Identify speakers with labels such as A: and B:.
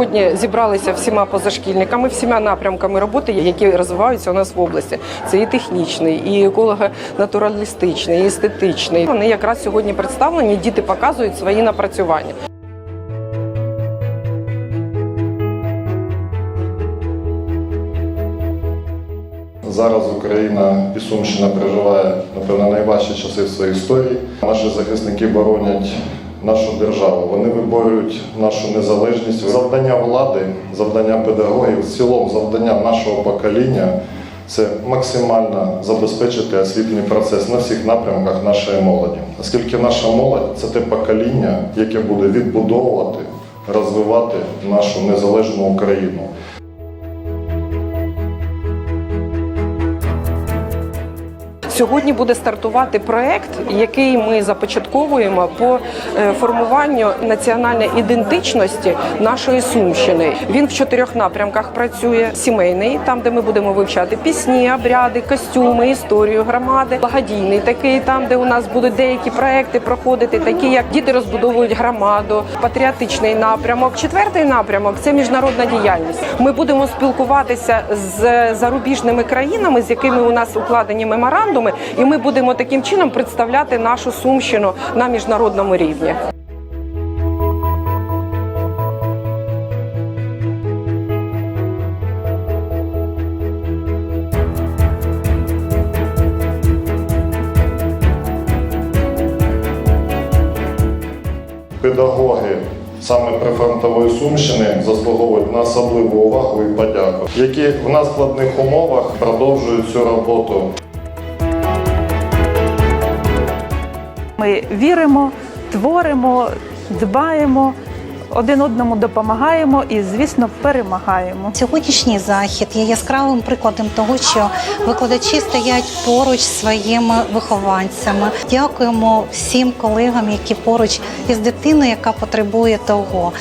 A: сьогодні зібралися всіма позашкільниками, всіма напрямками роботи, які розвиваються у нас в області. Це і технічний, і еколого-натуралістичний, і естетичний. Вони якраз сьогодні представлені. Діти показують свої напрацювання.
B: Зараз Україна і Сумщина переживає, напевно, найважчі часи в своїй історії. Наші захисники боронять нашу державу. Вони виборюють нашу незалежність. Завдання влади, завдання педагогів, в цілому завдання нашого покоління це максимально забезпечити освітній процес на всіх напрямках нашої молоді. Оскільки наша молодь це те покоління, яке буде відбудовувати, розвивати нашу незалежну Україну.
A: Сьогодні буде стартувати проект, який ми започатковуємо по е, формуванню національної ідентичності нашої сумщини. Він в чотирьох напрямках працює: сімейний, там де ми будемо вивчати пісні, обряди, костюми, історію громади, благодійний такий, там де у нас будуть деякі проекти проходити, такі як діти розбудовують громаду, патріотичний напрямок. Четвертий напрямок це міжнародна діяльність. Ми будемо спілкуватися з зарубіжними країнами, з якими у нас укладені меморандуми, і ми будемо таким чином представляти нашу сумщину на міжнародному рівні.
B: Педагоги саме прифронтової Сумщини заслуговують на особливу увагу і подяку, які в надскладних умовах продовжують цю роботу.
C: Ми віримо, творимо, дбаємо, один одному допомагаємо і, звісно, перемагаємо.
D: Сьогоднішній захід є яскравим прикладом того, що викладачі стоять поруч своїми вихованцями. Дякуємо всім колегам, які поруч із дитиною, яка потребує того.